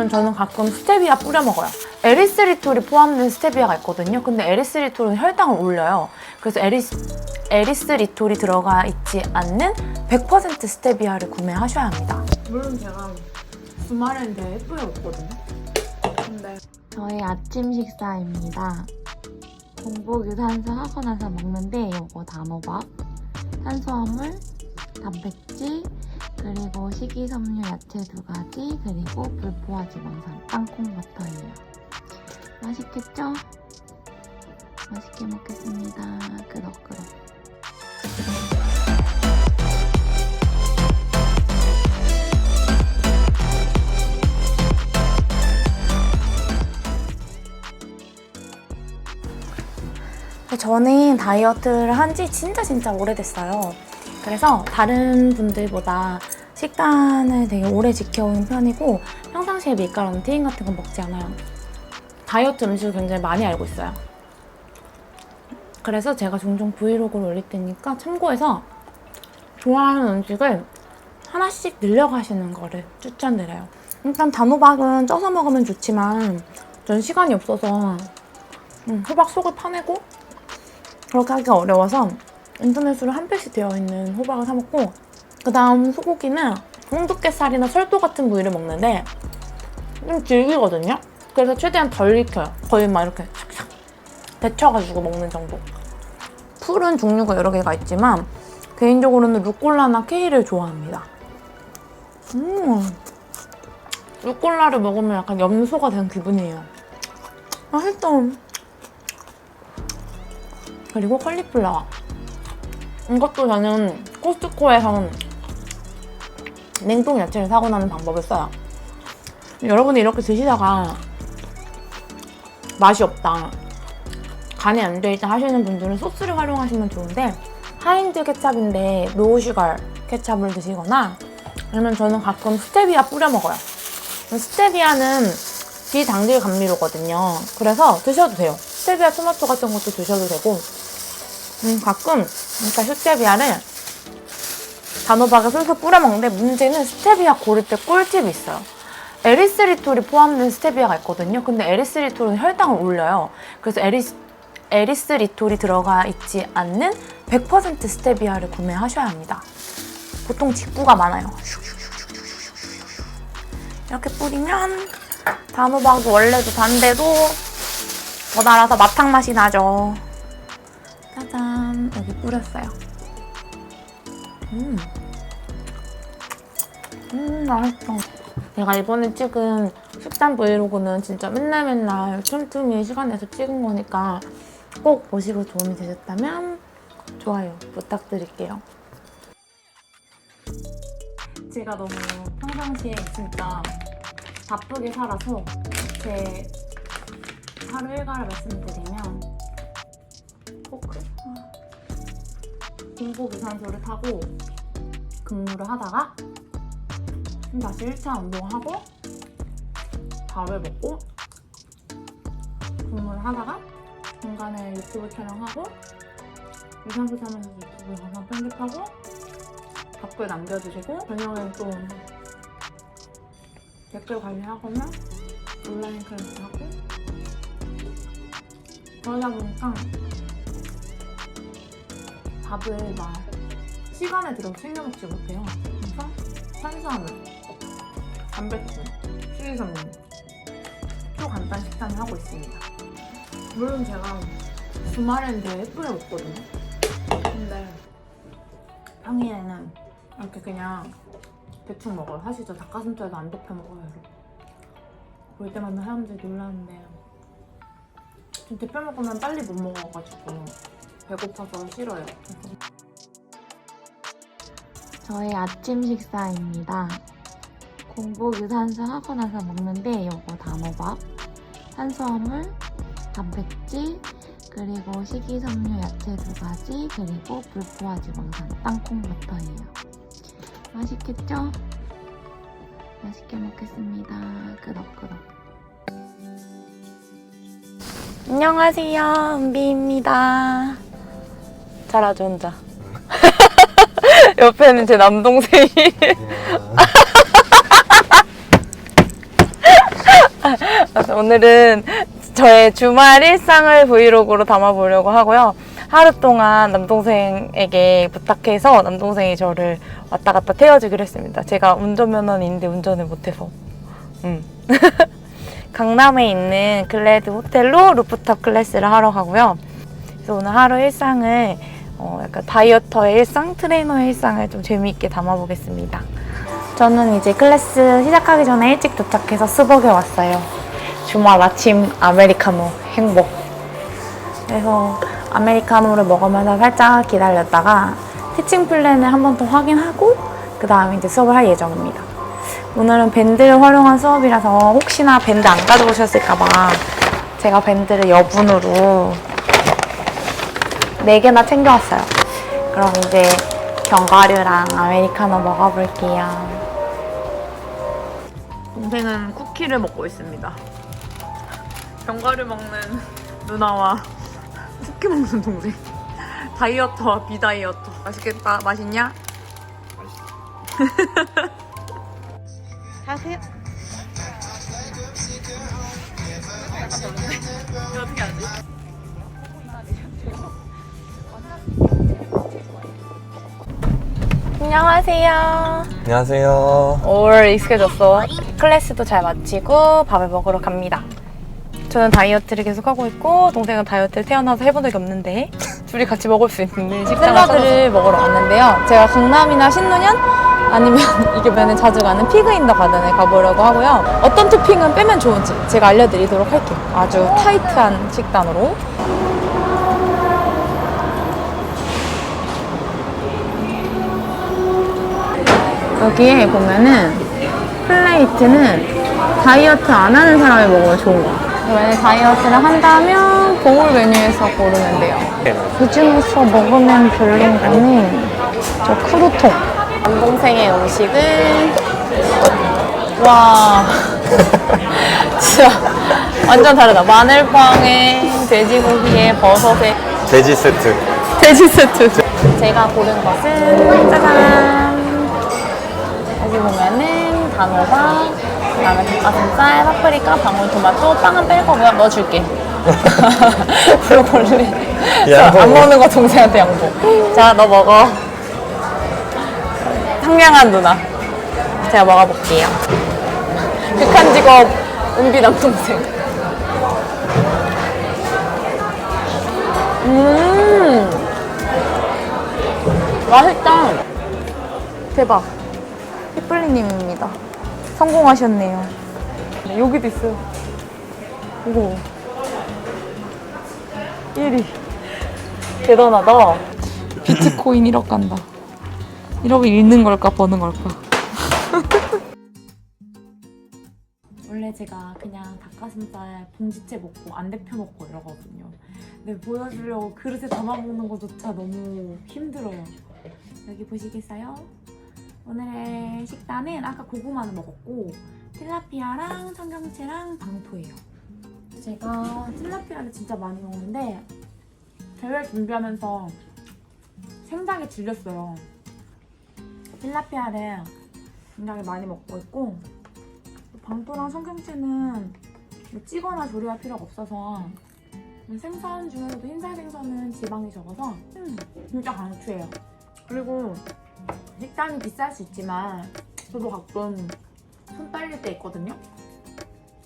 아니면 저는 가끔 스테비아 뿌려 먹어요. 에리스리톨이 포함된 스테비아가 있거든요. 근데 에리스리톨은 혈당을 올려요. 그래서 에리스, 에리스리톨이 들어가 있지 않는 100% 스테비아를 구매하셔야 합니다. 물론 제가 주말엔 예쁘게 먹거든요. 근데 저희 아침 식사입니다. 공복 유산소 하고 나서 먹는데 요거 단호박, 탄수화물, 단백질, 그리고 식이섬유 야채 두 가지, 그리고 불포화 지방산 땅콩 버터예요. 맛있겠죠? 맛있게 먹겠습니다. 끄덕끄덕. 저는 다이어트를 한 지 진짜 진짜 오래됐어요. 그래서 다른 분들보다 식단을 되게 오래 지켜오는 편이고 평상시에 밀가루, 튀김 같은 건 먹지 않아요. 다이어트 음식을 굉장히 많이 알고 있어요. 그래서 제가 종종 브이로그를 올릴 테니까 참고해서 좋아하는 음식을 하나씩 늘려가시는 거를 추천드려요. 일단 단호박은 쪄서 먹으면 좋지만 전 시간이 없어서 음, 호박 속을 파내고 그렇게 하기가 어려워서 인터넷으로 한 팩씩 되어 있는 호박을 사 먹고 그 다음 소고기는 홍두깨살이나 설도 같은 부위를 먹는데 좀 질기거든요. 그래서 최대한 덜 익혀요. 거의 막 이렇게 샥샥 데쳐가지고 먹는 정도. 풀은 종류가 여러 개가 있지만 개인적으로는 루꼴라나 케이를 좋아합니다. 음, 루꼴라를 먹으면 약간 염소가 된 기분이에요. 맛있다. 그리고 컬리플라워. 이것도 저는 코스트코에서 냉동 야채를 사고 나는 방법을 써요. 여러분이 이렇게 드시다가 맛이 없다. 간이 안 돼 있다 하시는 분들은 소스를 활용하시면 좋은데 하인즈 케찹인데 노슈갈 케찹을 드시거나 아니면 저는 가끔 스테비아 뿌려 먹어요. 스테비아는 비당질 감미료거든요. 그래서 드셔도 돼요. 스테비아 토마토 같은 것도 드셔도 되고 음, 가끔 그러니까 스테비아를 단호박에 솔솔 뿌려 먹는데 문제는 스테비아 고를 때 꿀팁이 있어요. 에리스리톨이 포함된 스테비아가 있거든요. 근데 에리스리톨은 혈당을 올려요. 그래서 에리스, 에리스리톨이 들어가 있지 않는 100% 스테비아를 구매하셔야 합니다. 보통 직구가 많아요. 이렇게 뿌리면 단호박이 원래도 단데도 더 달아서 마탕 맛이 나죠. 짜잔 여기 뿌렸어요. 음, 음 맛있어. 제가 이번에 찍은 식단 브이로그는 진짜 맨날 맨날 틈틈이 시간 내서 찍은 거니까 꼭 보시고 도움이 되셨다면 좋아요 부탁드릴게요. 제가 너무 평상시에 진짜 바쁘게 살아서 제 하루 일과를 말씀드리면 포크 공복 유산소를 타고 근무를 하다가 다시 1차 운동하고 밥을 먹고 근무를 하다가 중간에 유튜브 촬영하고 유산소 타면서 유튜브 영상 편집하고 댓글 남겨주시고 저녁엔 또 댓글 관리하거나 온라인 클래스 하고 그러다 보니까 밥을 막 시간에 들어 챙겨 먹지 못해요. 그래서 탄수화물, 단백질, 식이섬유 초간단 식단을 하고 있습니다. 물론 제가 주말엔 되게 예쁘게 먹거든요. 근데 평일에는 이렇게 그냥 대충 먹어요. 사실 저 닭가슴살도 안 데펴 먹어요. 여러분. 볼 때마다 사람들이 놀라는데 좀 데펴 먹으면 빨리 못 먹어가지고 배고파서 싫어요. 저희 아침 식사입니다. 공복 유산소 하고 나서 먹는데 요거 단호박, 탄수화물, 단백질, 그리고 식이섬유 야채 두 가지, 그리고 불포화 지방산 땅콩 버터예요. 맛있겠죠? 맛있게 먹겠습니다. 끄덕끄덕. 안녕하세요, 은비입니다. 잘하죠, 혼자. 옆에는 제 남동생이. 오늘은 저의 주말 일상을 브이로그로 담아보려고 하고요. 하루 동안 남동생에게 부탁해서 남동생이 저를 왔다 갔다 태워주기로 했습니다. 제가 운전면허인데 운전을 못해서. 음. 강남에 있는 글래드 호텔로 루프탑 클래스를 하러 가고요. 그래서 오늘 하루 일상을 어, 약간 다이어터의 일상, 트레이너의 일상을 좀 재미있게 담아보겠습니다. 저는 이제 클래스 시작하기 전에 일찍 도착해서 스벅에 왔어요. 주말 아침 아메리카노 행복. 그래서 아메리카노를 먹으면서 살짝 기다렸다가 티칭 플랜을 한 번 더 확인하고 그 다음에 이제 수업을 할 예정입니다. 오늘은 밴드를 활용한 수업이라서 혹시나 밴드 안 가져오셨을까봐 제가 밴드를 여분으로 4개나 챙겨왔어요. 그럼 이제 견과류랑 아메리카노 먹어볼게요. 동생은 쿠키를 먹고 있습니다. 견과류 먹는 누나와 쿠키 먹는 동생. 다이어터와 비다이어터. 맛있겠다. 맛있냐? 하세요. 어떻게 안녕하세요. 안녕하세요. 5월 익숙해졌어. 클래스도 잘 마치고 밥을 먹으러 갑니다. 저는 다이어트를 계속 하고 있고 동생은 다이어트를 태어나서 해본 적이 없는데 둘이 같이 먹을 수 있는 샐러드를 먹으러 왔는데요. 제가 강남이나 신논현 아니면 이게 면에 자주 가는 피그인더 가든에 가보려고 하고요. 어떤 토핑은 빼면 좋은지 제가 알려드리도록 할게요. 아주 타이트한 식단으로. 여기에 보면은 플레이트는 다이어트 안 하는 사람이 먹으면 좋은 거야. 만약에 다이어트를 한다면 보울 메뉴에서 고르면 돼요. 그 중에서 먹으면 별론 거는 저 크루통. 남동생의 음식은 와 진짜 완전 다르다. 마늘빵에 돼지고기에 버섯에 돼지 세트. 돼지 세트. 제가 고른 것은 짜잔. 여기 보면은 단호박, 그다음에 닭가슴살, 파프리카, 방울토마토, 빵은 뺄 거고요. 넣어줄게. 브로콜리. 양보. 안 먹는 거 동생한테 양보. 자, 너 먹어. 상냥한 누나. 제가 먹어볼게요. 극한 직업 은비 남동생. 음. 맛있다. 대박. 피플리님입니다. 성공하셨네요. 네, 여기도 있어요. 이거. 1위. 대단하다. 비트코인 1억 간다. 1억을 잃는 걸까, 버는 걸까? 원래 제가 그냥 닭가슴살 봉지째 먹고 안 데펴 먹고 이러거든요. 근데 보여주려고 그릇에 담아 먹는 것조차 너무 힘들어요. 여기 보시겠어요? 오늘의 식단은 아까 고구마는 먹었고 til라피아랑 청경채랑 방토예요. 제가 til라피아를 진짜 많이 먹는데 대회 준비하면서 생닭에 질렸어요. til라피아를 굉장히 많이 먹고 있고 방토랑 청경채는 뭐 찌거나 조리할 필요가 없어서 생선 중에서도 흰살 생선은 지방이 적어서 음, 진짜 강추해요. 그리고 식단이 비쌀 수 있지만 저도 가끔 손 떨릴 때 있거든요.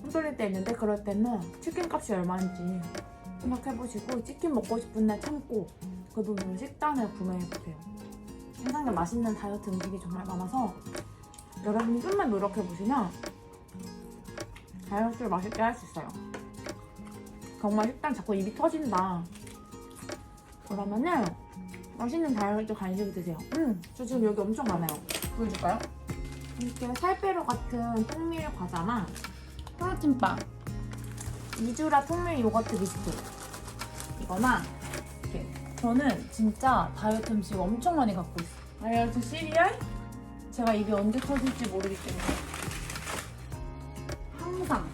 손 떨릴 때 있는데 그럴 때는 치킨 값이 얼마인지 생각해보시고 치킨 먹고 싶은 날 참고 그 돈으로 식단을 구매해보세요. 세상에 맛있는 다이어트 음식이 정말 많아서 여러분이 좀만 노력해보시면 다이어트를 맛있게 할 수 있어요. 정말 식단 자꾸 입이 터진다. 그러면은 맛있는 다이어트 간식 드세요. 음, 저 지금 여기 엄청 많아요. 보여줄까요? 이렇게 살빼로 같은 통밀 과자나 프로틴빵, 이주라 통밀 요거트 비스트 이거나 이렇게 저는 진짜 다이어트 음식 엄청 많이 갖고 있어요. 다이어트 시리얼? 제가 입이 언제 터질지 모르기 때문에 항상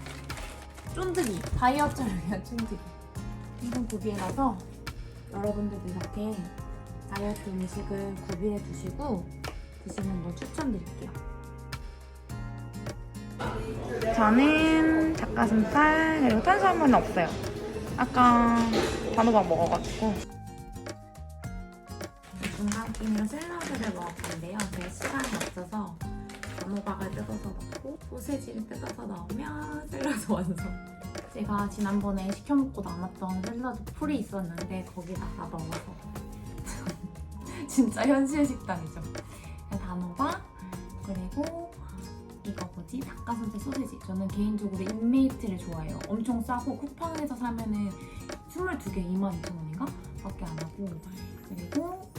쫀득이 다이어트를 위한 쫀득이 항상 구비해놔서 여러분들도 이렇게 다이어트 음식을 구비해 두시고 드시는 걸 추천드릴게요. 저는 닭가슴살 그리고 탄수화물은 없어요. 아까 단호박 먹어가지고. 중간 끼니로 샐러드를 먹을 건데요. 제가 시간이 없어서 단호박을 뜯어서 넣고 소세지를 뜯어서 넣으면 샐러드 완성. 제가 지난번에 시켜 먹고 남았던 샐러드 풀이 있었는데 거기다가 넣어서 진짜 현실 식단이죠. 단호박 그리고 이거 뭐지 닭가슴살 소세지. 저는 개인적으로 인메이트를 좋아해요. 엄청 싸고 쿠팡에서 사면은 22개 22,000원인가? 밖에 안 하고 그리고